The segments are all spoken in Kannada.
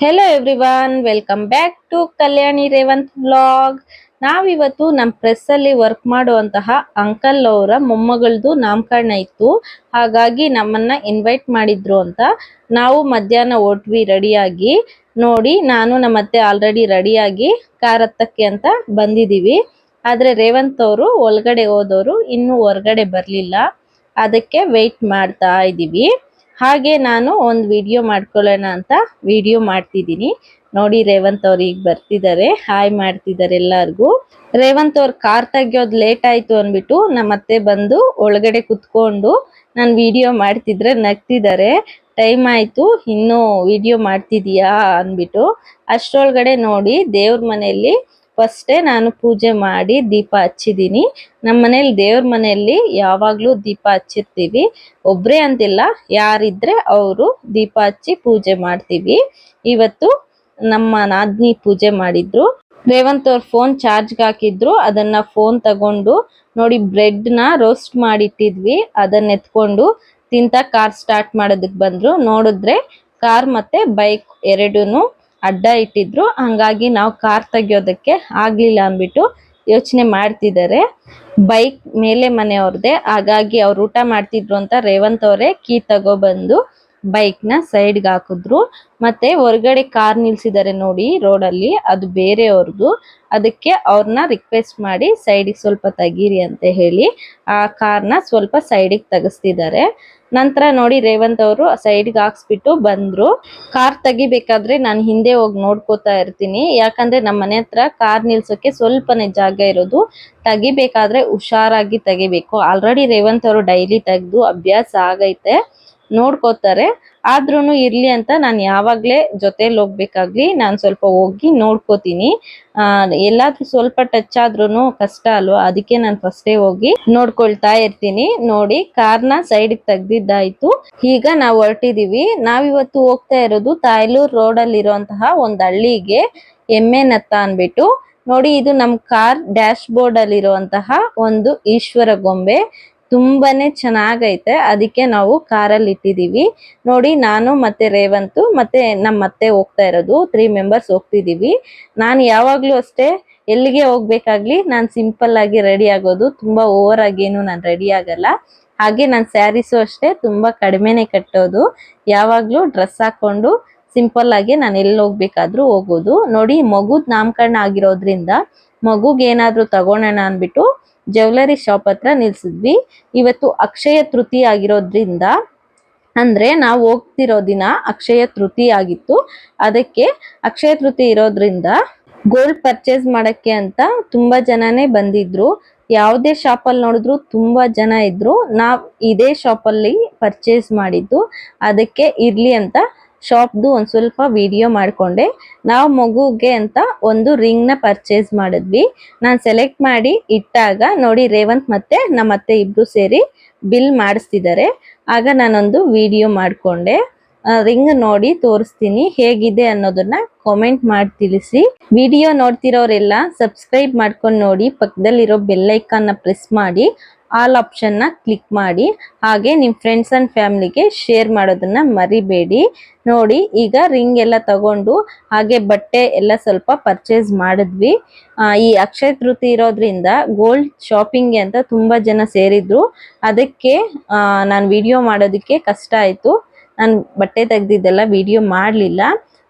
Hello everyone welcome back to Kalyani Revanth vlog ನಾವಿವತ್ತು ನಮ್ಮ ಪ್ರೆಸ್ಸಲ್ಲಿ ವರ್ಕ್ ಮಾಡುವಂತಹ ಅಂಕಲ್ ಅವರ ಮೊಮ್ಮಗಳದು ನಾಮಕರಣ ಇತ್ತು. ಹಾಗಾಗಿ ನಮ್ಮನ್ನ ಇನ್ವೈಟ್ ಮಾಡಿದ್ರು ಅಂತ ನಾವು ಮಧ್ಯಾಹ್ನ ಹೊಟ್ವಿ ರೆಡಿಯಾಗಿ ನೋಡಿ ನಾನು ನಮ್ಮ ಅತ್ತೆ ಆಲ್ರೆಡಿ ರೆಡಿಯಾಗಿ ಕಾರ್ ಹತ್ತಕ್ಕೆ ಅಂತ ಬಂದಿದ್ದೀವಿ ಆದ್ರೆ ರೇವಂತ್ ಅವರು ಒಳಗಡೆ ಹೋದವರು ಇನ್ನೂ ಹೊರಗಡೆ ಬರಲಿಲ್ಲ. ಅದಕ್ಕೆ ವೆಯ್ಟ್ ಮಾಡ್ತಾ ಇದ್ದೀವಿ ಹಾಗೆ ನಾನು ಒಂದು ವಿಡಿಯೋ ಮಾಡ್ಕೊಳ್ಳೋಣ ಅಂತ ವಿಡಿಯೋ ಮಾಡ್ತಿದ್ದೀನಿ. ನೋಡಿ ರೇವಂತ್ ಅವ್ರು ಈಗ ಬರ್ತಿದ್ದಾರೆ. ಹಾಯ್ ಮಾಡ್ತಿದ್ದಾರೆ ಎಲ್ಲಾರ್ಗೂ. ರೇವಂತ್ ಅವ್ರ ಕಾರ್ ತೆಗಿಯೋದು ಲೇಟ್ ಆಯ್ತು ಅಂದ್ಬಿಟ್ಟು ನಮ್ಮ ಅತ್ತೆ ಬಂದು ಒಳಗಡೆ ಕುತ್ಕೊಂಡು ನಾನು ವಿಡಿಯೋ ಮಾಡ್ತಿದ್ರೆ ನಗ್ತಿದ್ದಾರೆ. ಟೈಮ್ ಆಯ್ತು, ಇನ್ನೂ ವಿಡಿಯೋ ಮಾಡ್ತಿದೀಯಾ ಅಂದ್ಬಿಟ್ಟು ಅಷ್ಟರೊಳಗಡೆ ನೋಡಿ ದೇವ್ರ ಮನೆಯಲ್ಲಿ ಫಸ್ಟೇ ನಾನು ಪೂಜೆ ಮಾಡಿ ದೀಪ ಹಚ್ಚಿದ್ದೀನಿ. ನಮ್ಮ ಮನೇಲಿ ದೇವ್ರ ಮನೆಯಲ್ಲಿ ಯಾವಾಗ್ಲೂ ದೀಪ ಹಚ್ಚಿರ್ತೀವಿ. ಒಬ್ರೇ ಅಂತಿಲ್ಲ, ಯಾರಿದ್ರೆ ಅವರು ದೀಪ ಹಚ್ಚಿ ಪೂಜೆ ಮಾಡ್ತೀವಿ. ಇವತ್ತು ನಮ್ಮ ನಾದ್ನಿ ಪೂಜೆ ಮಾಡಿದ್ರು. ರೇವಂತ್ ಅವ್ರ ಫೋನ್ ಚಾರ್ಜ್ಗೆ ಹಾಕಿದ್ರು. ಅದನ್ನ ಫೋನ್ ತಗೊಂಡು ನೋಡಿ ಬ್ರೆಡ್ನ ರೋಸ್ಟ್ ಮಾಡಿಟ್ಟಿದ್ವಿ. ಅದನ್ನ ಎತ್ಕೊಂಡು ತಿಂತ ಕಾರ್ ಸ್ಟಾರ್ಟ್ ಮಾಡೋದಕ್ಕೆ ಬಂದ್ರು. ನೋಡಿದ್ರೆ ಕಾರ್ ಮತ್ತೆ ಬೈಕ್ ಎರಡೂನು ಅಡ್ಡ ಇಟ್ಟಿದ್ರು. ಹಂಗಾಗಿ ನಾವು ಕಾರ್ ತೆಗಿಯೋದಕ್ಕೆ ಆಗ್ಲಿಲ್ಲ ಅಂದ್ಬಿಟ್ಟು ಯೋಚನೆ ಮಾಡ್ತಿದ್ದಾರೆ. ಬೈಕ್ ಮೇಲೆ ಮನೆಯವ್ರದ್ದೆ. ಹಾಗಾಗಿ ಅವ್ರು ಊಟ ಮಾಡ್ತಿದ್ರು ಅಂತ ರೇವಂತ್ ಅವರೇ ಕೀ ತಗೊಬಂದು ಬೈಕ್ನ ಸೈಡ್ಗೆ ಹಾಕಿದ್ರು. ಮತ್ತೆ ಹೊರಗಡೆ ಕಾರ್ ನಿಲ್ಸಿದ್ದಾರೆ ನೋಡಿ ರೋಡಲ್ಲಿ, ಅದು ಬೇರೆಯವ್ರದ್ದು. ಅದಕ್ಕೆ ಅವ್ರನ್ನ ರಿಕ್ವೆಸ್ಟ್ ಮಾಡಿ ಸೈಡಿಗೆ ಸ್ವಲ್ಪ ತೆಗೀರಿ ಅಂತ ಹೇಳಿ ಆ ಕಾರ್ನ ಸ್ವಲ್ಪ ಸೈಡಿಗೆ ತೆಗಿಸ್ತಿದ್ದಾರೆ. ನಂತರ ನೋಡಿ ರೇವಂತ್ ಅವರು ಸೈಡ್ಗೆ ಹಾಕ್ಸ್ಬಿಟ್ಟು ಬಂದ್ರು. ಕಾರ್ ತೆಗಿಬೇಕಾದ್ರೆ ನಾನು ಹಿಂದೆ ಹೋಗಿ ನೋಡ್ಕೋತಾ ಇರ್ತೀನಿ. ಯಾಕಂದ್ರೆ ನಮ್ಮ ಮನೆ ಹತ್ರ ಕಾರ್ ನಿಲ್ಸೋಕೆ ಸ್ವಲ್ಪನೇ ಜಾಗ ಇರೋದು. ತೆಗಿಬೇಕಾದ್ರೆ ಹುಷಾರಾಗಿ ತೆಗಿಬೇಕು. ಆಲ್ರೆಡಿ ರೇವಂತ್ ಅವರು ಡೈಲಿ ತೆಗೆದು ಅಭ್ಯಾಸ ಆಗೈತೆ. ನೋಡ್ಕೋತಾರೆ. ಆದ್ರೂನು ಇರ್ಲಿ ಅಂತ ನಾನು ಯಾವಾಗಲೇ ಜೊತೆಲಿ ಹೋಗ್ಬೇಕಾಗ್ಲಿ ನಾನು ಸ್ವಲ್ಪ ಹೋಗಿ ನೋಡ್ಕೋತೀನಿ. ಎಲ್ಲಾದ್ರೂ ಸ್ವಲ್ಪ ಟಚ್ ಆದ್ರೂನು ಕಷ್ಟ ಅಲ್ವಾ? ಅದಕ್ಕೆ ನಾನು ಫಸ್ಟೇ ಹೋಗಿ ನೋಡ್ಕೊಳ್ತಾ ಇರ್ತೀನಿ. ನೋಡಿ, ಕಾರ್ನ ಸೈಡ್ಗೆ ತೆಗ್ದಿದ್ದಾಯ್ತು. ಈಗ ನಾವು ಹೊರಟಿದೀವಿ. ನಾವಿವತ್ತು ಹೋಗ್ತಾ ಇರೋದು ತಾಯ್ಲೂರ್ ರೋಡ್ ಅಲ್ಲಿ ಇರುವಂತಹ ಒಂದ್ ಹಳ್ಳಿಗೆ ಎಮ್ಮೆ ನತ್ತ ಅನ್ಬಿಟ್ಟು. ನೋಡಿ, ಇದು ನಮ್ ಕಾರ್ ಡ್ಯಾಶ್ ಬೋರ್ಡ್ ಅಲ್ಲಿರುವಂತಹ ಒಂದು ಈಶ್ವರ ಗೊಂಬೆ. ತುಂಬಾನೇ ಚೆನ್ನಾಗೈತೆ. ಅದಕ್ಕೆ ನಾವು ಕಾರಲ್ಲಿ ಇಟ್ಟಿದೀವಿ. ನೋಡಿ, ನಾನು ಮತ್ತೆ ರೇವಂತು ಮತ್ತೆ ನಮ್ಮ ಅತ್ತೆ ಹೋಗ್ತಾ ಇರೋದು. ತ್ರೀ ಮೆಂಬರ್ಸ್ ಹೋಗ್ತಿದೀವಿ. ನಾನು ಯಾವಾಗ್ಲೂ ಅಷ್ಟೇ ಎಲ್ಲಿಗೆ ಹೋಗ್ಬೇಕಾಗ್ಲಿ ನಾನು ಸಿಂಪಲ್ ಆಗಿ ರೆಡಿ ಆಗೋದು. ತುಂಬಾ ಓವರ್ ಆಗಿ ಏನು ನಾನು ರೆಡಿ ಆಗಲ್ಲ. ಹಾಗೆ ನಾನು ಸ್ಯಾರೀಸು ಅಷ್ಟೇ ತುಂಬಾ ಕಡಿಮೆನೆ ಕಟ್ಟೋದು. ಯಾವಾಗ್ಲೂ ಡ್ರೆಸ್ ಹಾಕೊಂಡು ಸಿಂಪಲ್ ಆಗಿ ನಾನು ಎಲ್ಲಿ ಹೋಗ್ಬೇಕಾದ್ರೂ ಹೋಗೋದು. ನೋಡಿ, ಮಗುದ್ ನಾಮಕರಣ ಆಗಿರೋದ್ರಿಂದ ಮಗುಗೇನಾದ್ರೂ ಏನಾದ್ರೂ ತಗೊಳೋಣ ಅನ್ಬಿಟ್ಟು ಜ್ಯುವೆಲರಿ ಶಾಪ್ ಹತ್ರ ನಿಲ್ಸಿದ್ವಿ. ಇವತ್ತು ಅಕ್ಷಯ ತೃತೀಯ ಆಗಿರೋದ್ರಿಂದ ಅಂದ್ರೆ ನಾವು ಹೋಗ್ತಿರೋ ದಿನ ಅಕ್ಷಯ ತೃತೀಯ ಆಗಿತ್ತು. ಅದಕ್ಕೆ ಅಕ್ಷಯ ತೃತೀಯ ಇರೋದ್ರಿಂದ ಗೋಲ್ಡ್ ಪರ್ಚೇಸ್ ಮಾಡಕ್ಕೆ ಅಂತ ತುಂಬಾ ಜನನೇ ಬಂದಿದ್ರು. ಯಾವುದೇ ಶಾಪ್ ಅಲ್ಲಿ ನೋಡಿದ್ರು ತುಂಬಾ ಜನ ಇದ್ರು. ನಾವ್ ಇದೇ ಶಾಪ್ ಅಲ್ಲಿ ಪರ್ಚೇಸ್ ಮಾಡಿದ್ದು. ಅದಕ್ಕೆ ಇರ್ಲಿ ಅಂತ ಶಾಪ್ದು ಒಂದು ಸ್ವಲ್ಪ ವಿಡಿಯೋ ಮಾಡ್ಕೊಂಡೆ. ನಾವು ಮಗುಗೆ ಅಂತ ಒಂದು ರಿಂಗ್ನ ಪರ್ಚೇಸ್ ಮಾಡಿದ್ವಿ. ನಾನು ಸೆಲೆಕ್ಟ್ ಮಾಡಿ ಇಟ್ಟಾಗ ನೋಡಿ ರೇವಂತ್ ಮತ್ತೆ ನಮ್ಮ ಅತ್ತೆ ಇಬ್ರು ಸೇರಿ ಬಿಲ್ ಮಾಡಿಸ್ತಿದ್ದಾರೆ ಆಗ ನಾನೊಂದು ವಿಡಿಯೋ ಮಾಡ್ಕೊಂಡೆ. ರಿಂಗ್ ನೋಡಿ ತೋರಿಸ್ತೀನಿ ಹೇಗಿದೆ ಅನ್ನೋದನ್ನ ಕಾಮೆಂಟ್ ಮಾಡಿ ತಿಳಿಸಿ. ವಿಡಿಯೋ ನೋಡ್ತಿರೋರೆಲ್ಲ ಸಬ್ಸ್ಕ್ರೈಬ್ ಮಾಡ್ಕೊಂಡು ನೋಡಿ ಪಕ್ಕದಲ್ಲಿರೋ ಬೆಲ್ ಐಕಾನ್ನ ಪ್ರೆಸ್ ಮಾಡಿ. ಆಲ್ ಆಪ್ಷನ್ನ ಕ್ಲಿಕ್ ಮಾಡಿ. ಹಾಗೆ ನಿಮ್ಮ ಫ್ರೆಂಡ್ಸ್ ಅಂಡ್ ಫ್ಯಾಮಿಲಿಗೆ ಶೇರ್ ಮಾಡೋದನ್ನ ಮರಿಬೇಡಿ. ನೋಡಿ, ಈಗ ರಿಂಗ್ ಎಲ್ಲ ತಗೊಂಡು ಹಾಗೆ ಬಟ್ಟೆ ಎಲ್ಲ ಸ್ವಲ್ಪ ಪರ್ಚೇಸ್ ಮಾಡಿದ್ವಿ. ಈ ಅಕ್ಷಯ ತೃತಿ ಇರೋದ್ರಿಂದ ಗೋಲ್ಡ್ ಶಾಪಿಂಗ್ ಅಂತ ತುಂಬಾ ಜನ ಸೇರಿದ್ರು. ಅದಕ್ಕೆ ನಾನು ವಿಡಿಯೋ ಮಾಡೋದಕ್ಕೆ ಕಷ್ಟ ಆಯಿತು. ನಾನು ಬಟ್ಟೆ ತೆಗೆದಿದ್ದೆಲ್ಲ ವಿಡಿಯೋ ಮಾಡಲಿಲ್ಲ.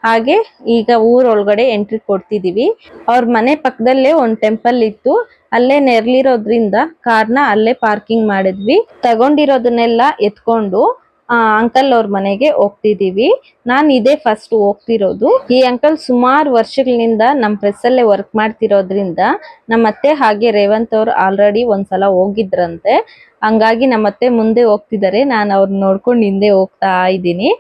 ಹಾಗೆ ಈಗ ಊರೊಳಗಡೆ ಎಂಟ್ರಿ ಕೊಡ್ತಿದ್ದೀವಿ ಅವ್ರ ಮನೆ ಪಕ್ಕದಲ್ಲೇ ಒಂದು ಟೆಂಪಲ್ ಇತ್ತು. ಅಲ್ಲೇ ನೆರಳಿರೋದ್ರಿಂದ ಕಾರ್ನ ಅಲ್ಲೇ ಪಾರ್ಕಿಂಗ್ ಮಾಡಿದ್ವಿ. ತಗೊಂಡಿರೋದನ್ನೆಲ್ಲ ಎತ್ಕೊಂಡು, ಆ, ಅಂಕಲ್ ಅವ್ರ ಮನೆಗೆ ಹೋಗ್ತಿದೀವಿ. ನಾನ್ ಇದೇ ಫಸ್ಟ್ ಹೋಗ್ತಿರೋದು. ಈ ಅಂಕಲ್ ಸುಮಾರು ವರ್ಷಗಳಿಂದ ನಮ್ ಪ್ರೆಸ್ ಅಲ್ಲೇ ವರ್ಕ್ ಮಾಡ್ತಿರೋದ್ರಿಂದ ನಮ್ಮ ಅತ್ತೆ ಹಾಗೆ ರೇವಂತ್ ಅವ್ರು ಆಲ್ರೆಡಿ ಒಂದ್ಸಲ ಹೋಗಿದ್ರಂತೆ. ಹಂಗಾಗಿ ನಮ್ಮತ್ತೆ ಮುಂದೆ ಹೋಗ್ತಿದ್ದಾರೆ. ನಾನು ಅವ್ರನ್ನ ನೋಡ್ಕೊಂಡು ಹಿಂದೆ ಹೋಗ್ತಾ ಇದ್ದೀನಿ.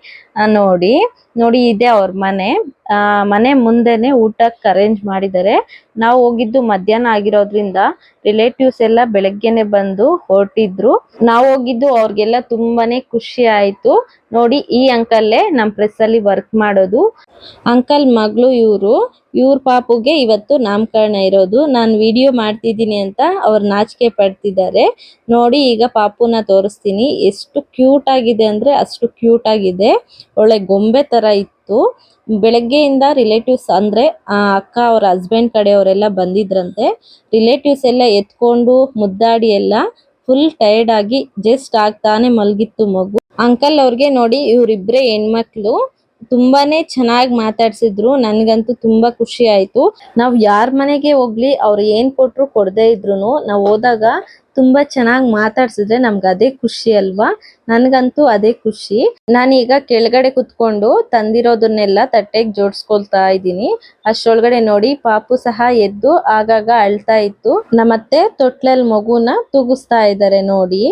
ನೋಡಿ. ನೋಡಿ, ಇದೆ ಅವ್ರ ಮನೆ. ಆ, ಮನೆ ಮುಂದೆನೆ ಊಟಕ್ಕೆ ಅರೇಂಜ್ ಮಾಡಿದ್ದಾರೆ. ನಾವು ಹೋಗಿದ್ದು ಮಧ್ಯಾಹ್ನ ಆಗಿರೋದ್ರಿಂದ ರಿಲೇಟಿವ್ಸ್ ಎಲ್ಲ ಬೆಳಗ್ಗೆನೆ ಬಂದು ಹೊರಟಿದ್ರು. ನಾವು ಹೋಗಿದ್ದು ಅವ್ರಿಗೆಲ್ಲ ತುಂಬಾನೇ ಖುಷಿ ಆಯ್ತು. ನೋಡಿ, ಈ ಅಂಕಲ್ಲೇ ನಮ್ಮ ಪ್ರೆಸ್ ಅಲ್ಲಿ ವರ್ಕ್ ಮಾಡೋದು. ಅಂಕಲ್ ಮಗಳು ಇವರು. ಇವ್ರ ಪಾಪುಗೆ ಇವತ್ತು ನಾಮಕರಣ ಇರೋದು. ನಾನು ವಿಡಿಯೋ ಮಾಡ್ತಿದ್ದೀನಿ ಅಂತ ಅವ್ರು ನಾಚಿಕೆ ಪಡ್ತಿದ್ದಾರೆ. ನೋಡಿ, ಈಗ ಪಾಪುನ ತೋರಿಸ್ತೀನಿ. ಎಷ್ಟು ಕ್ಯೂಟ್ ಆಗಿದೆ ಅಂದ್ರೆ ಅಷ್ಟು ಕ್ಯೂಟ್ ಆಗಿದೆ. ಒಳ್ಳೆ ಗೊಂಬೆ ತರ ಇತ್ತು. ಬೆಳಗ್ಗೆಯಿಂದ ರಿಲೇಟಿವ್ಸ್ ಅಂದ್ರೆ ಅಕ್ಕ ಅವ್ರ ಹಸ್ಬೆಂಡ್ ಕಡೆಯವರೆಲ್ಲ ಬಂದಿದ್ರಂತೆ. ರಿಲೇಟಿವ್ಸ್ ಎಲ್ಲ ಎತ್ಕೊಂಡು ಮುದ್ದಾಡಿ ಎಲ್ಲ ಫುಲ್ ಟೈರ್ಡ್ ಆಗಿ ಜಸ್ಟ್ ಆಗ್ತಾನೆ ಮಲ್ಗಿತ್ತು ಮಗು. ಅಂಕಲ್ ಅವ್ರಿಗೆ ನೋಡಿ ಇವ್ರಿಬ್ರೆ ಹೆಣ್ಮಕ್ಳು ತುಂಬಾನೇ ಚೆನ್ನಾಗಿ ಮಾತಾಡ್ಸಿದ್ರು. ನನ್ಗಂತೂ ತುಂಬಾ ಖುಷಿ ಆಯ್ತು. ನಾವ್ ಯಾರ್ ಮನೆಗೆ ಹೋಗ್ಲಿ, ಅವ್ರು ಏನ್ ಕೊಟ್ರು ಕೊಡದೇ ಇದ್ರು ನಾವ್ ಹೋದಾಗ ತುಂಬಾ ಚೆನ್ನಾಗಿ ಮಾತಾಡ್ಸಿದ್ರೆ ನಮ್ಗೆ ಅದೇ ಖುಷಿ ಅಲ್ವಾ? ನನ್ಗಂತೂ ಅದೇ ಖುಷಿ. ನಾನೀಗ ಕೆಳಗಡೆ ಕುತ್ಕೊಂಡು ತಂದಿರೋದನ್ನೆಲ್ಲ ತಟ್ಟೆಗೆ ಜೋಡಿಸ್ಕೊಳ್ತಾ ಇದ್ದೀನಿ. ಅಷ್ಟೊಳಗಡೆ ನೋಡಿ ಪಾಪು ಸಹ ಎದ್ದು ಆಗಾಗ ಅಳ್ತಾ ಇತ್ತು. ನಮ್ಮತ್ತೆ ತೊಟ್ಲಲ್ಲಿ ಮಗುನ ತೂಗಿಸ್ತಾ ಇದ್ದಾರೆ ನೋಡಿ.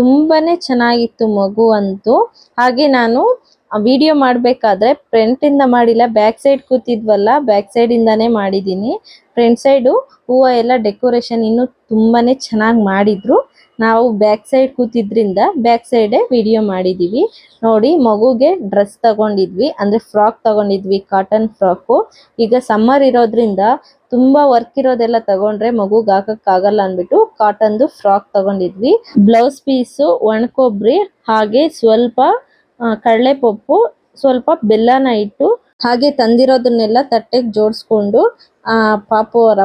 ತುಂಬಾನೇ ಚೆನ್ನಾಗಿತ್ತು ಮಗು ಅಂತೂ. ಹಾಗೆ ನಾನು ವಿಡಿಯೋ ಮಾಡಬೇಕಾದ್ರೆ ಫ್ರಂಟಿಂದ ಮಾಡಿಲ್ಲ ಬ್ಯಾಕ್ ಸೈಡ್ ಕೂತಿದ್ವಲ್ಲ ಬ್ಯಾಕ್ ಸೈಡ್ ಇಂದಾನೇ ಮಾಡಿದ್ದೀನಿ. ಫ್ರಂಟ್ ಸೈಡು ಹೂವು ಎಲ್ಲ ಡೆಕೋರೇಷನ್ ಇನ್ನು ತುಂಬಾ ಚೆನ್ನಾಗಿ ಮಾಡಿದ್ರು. ನಾವು ಬ್ಯಾಕ್ ಸೈಡ್ ಕೂತಿದ್ರಿಂದ ಬ್ಯಾಕ್ ಸೈಡೇ ವಿಡಿಯೋ ಮಾಡಿದೀವಿ. ನೋಡಿ, ಮಗುಗೆ ಡ್ರೆಸ್ ತಗೊಂಡಿದ್ವಿ, ಅಂದ್ರೆ ಫ್ರಾಕ್ ತಗೊಂಡಿದ್ವಿ ಕಾಟನ್ ಫ್ರಾಕು ಈಗ ಸಮ್ಮರ್ ಇರೋದ್ರಿಂದ ತುಂಬಾ ವರ್ಕ್ ಇರೋದೆಲ್ಲ ತಗೊಂಡ್ರೆ ಮಗುಗ್ ಆಗಲ್ಲ ಅಂದ್ಬಿಟ್ಟು ಕಾಟನ್ದು ಫ್ರಾಕ್ ತಗೊಂಡಿದ್ವಿ. ಬ್ಲೌಸ್ ಪೀಸು ಒಣಕೊಬ್ರಿ ಹಾಗೆ ಸ್ವಲ್ಪ ಕಡಲೆ ಪಪ್ಪು ಸ್ವಲ್ಪ ಬೆಲ್ಲನ ಇಟ್ಟು ಹಾಗೆ ತಂದಿರೋದನ್ನೆಲ್ಲ ತಟ್ಟೆಗೆ ಜೋಡಿಸ್ಕೊಂಡು ಪಾಪು ಅವ್ರ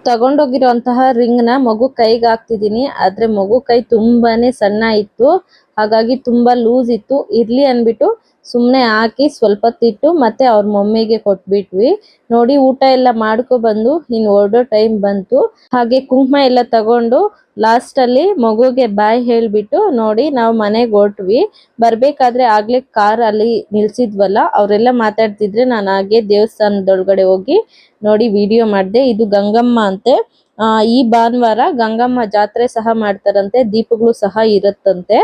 ಅಮ್ಮಗೆ ಕುಂಕುಮ ತಗೊಂಡೋಗಿರುವಂತಹ ರಿಂಗ್ನ ಮಗು ಕೈಗೆ ಹಾಕ್ತಿದ್ದೀನಿ. ಆದ್ರೆ ಮಗು ಕೈ ತುಂಬಾನೇ ಸಣ್ಣ ಇತ್ತು. ಹಾಗಾಗಿ ತುಂಬಾ ಲೂಸ್ ಇತ್ತು. ಇರ್ಲಿ ಅನ್ಬಿಟ್ಟು ಸುಮ್ನೆ ಹಾಕಿ ಸ್ವಲ್ಪ ತಿಟ್ಟು ಮತ್ತೆ ಅವ್ರ ಮಮ್ಮಿಗೆ ಕೊಟ್ಬಿಟ್ವಿ. ನೋಡಿ ಊಟ ಎಲ್ಲ ಮಾಡ್ಕೊ ಬಂದು, ಇನ್ ಹೊರಡೋ ಟೈಮ್ ಬಂತು. ಹಾಗೆ ಕುಂಕುಮ ಎಲ್ಲ ತಗೊಂಡು ಲಾಸ್ಟ್ ಅಲ್ಲಿ ಮಗುಗೆ ಬಾಯ್ ಹೇಳ್ಬಿಟ್ಟು ನೋಡಿ ನಾವು ಮನೆಗೆ ಹೊರಟ್ವಿ. ಬರ್ಬೇಕಾದ್ರೆ ಆಗ್ಲೇ ಕಾರ್ ಅಲ್ಲಿ ನಿಲ್ಸಿದ್ವಲ್ಲ, ಅವರೆಲ್ಲ ಮಾತಾಡ್ತಿದ್ರೆ ನಾನು ಹಾಗೆ ದೇವಸ್ಥಾನದೊಳಗಡೆ ಹೋಗಿ ನೋಡಿ ವಿಡಿಯೋ ಮಾಡಿದೆ. ಇದು ಗಂಗಮ್ಮ ಅಂತೆ. ಆ, ಈ ಭಾನುವಾರ ಗಂಗಮ್ಮ ಜಾತ್ರೆ ಸಹ ಮಾಡ್ತಾರಂತೆ, ದೀಪಗಳು ಸಹ ಇರುತ್ತಂತೆ.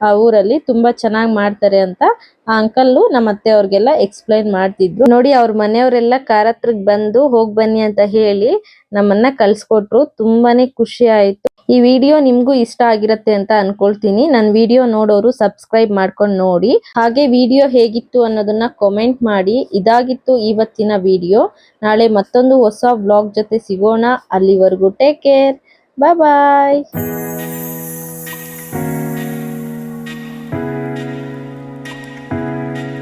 ಆ ಊರಲ್ಲಿ ತುಂಬಾ ಚೆನ್ನಾಗಿ ಮಾಡ್ತಾರೆ ಅಂತ ಆ ಅಂಕಲ್ ನಮ್ಮ ಅತ್ತೆ ಅವ್ರಿಗೆಲ್ಲ ಎಕ್ಸ್ಪ್ಲೈನ್ ಮಾಡ್ತಿದ್ರು. ನೋಡಿ ಅವ್ರ ಮನೆಯವರೆಲ್ಲ ಕಾರತ್ರಕ್ ಬಂದು ಹೋಗ್ ಬನ್ನಿ ಅಂತ ಹೇಳಿ ನಮ್ಮನ್ನ ಕಲ್ಸ್ಕೊಟ್ರು ತುಂಬಾನೇ ಖುಷಿ ಆಯ್ತು. ಈ ವಿಡಿಯೋ ನಿಮ್ಗೂ ಇಷ್ಟ ಆಗಿರತ್ತೆ ಅಂತ ಅನ್ಕೊಳ್ತೀನಿ. ನನ್ನ ವಿಡಿಯೋ ನೋಡೋರು ಸಬ್ಸ್ಕ್ರೈಬ್ ಮಾಡ್ಕೊಂಡು ನೋಡಿ. ಹಾಗೆ ವಿಡಿಯೋ ಹೇಗಿತ್ತು ಅನ್ನೋದನ್ನ ಕಾಮೆಂಟ್ ಮಾಡಿ. ಇದಾಗಿತ್ತು ಇವತ್ತಿನ ವಿಡಿಯೋ. ನಾಳೆ ಮತ್ತೊಂದು ಹೊಸ ವ್ಲಾಗ್ ಜೊತೆ ಸಿಗೋಣ. ಅಲ್ಲಿವರೆಗೂ ಟೇಕ್ ಕೇರ್ ಬಾಯ್ ಬಾಯ್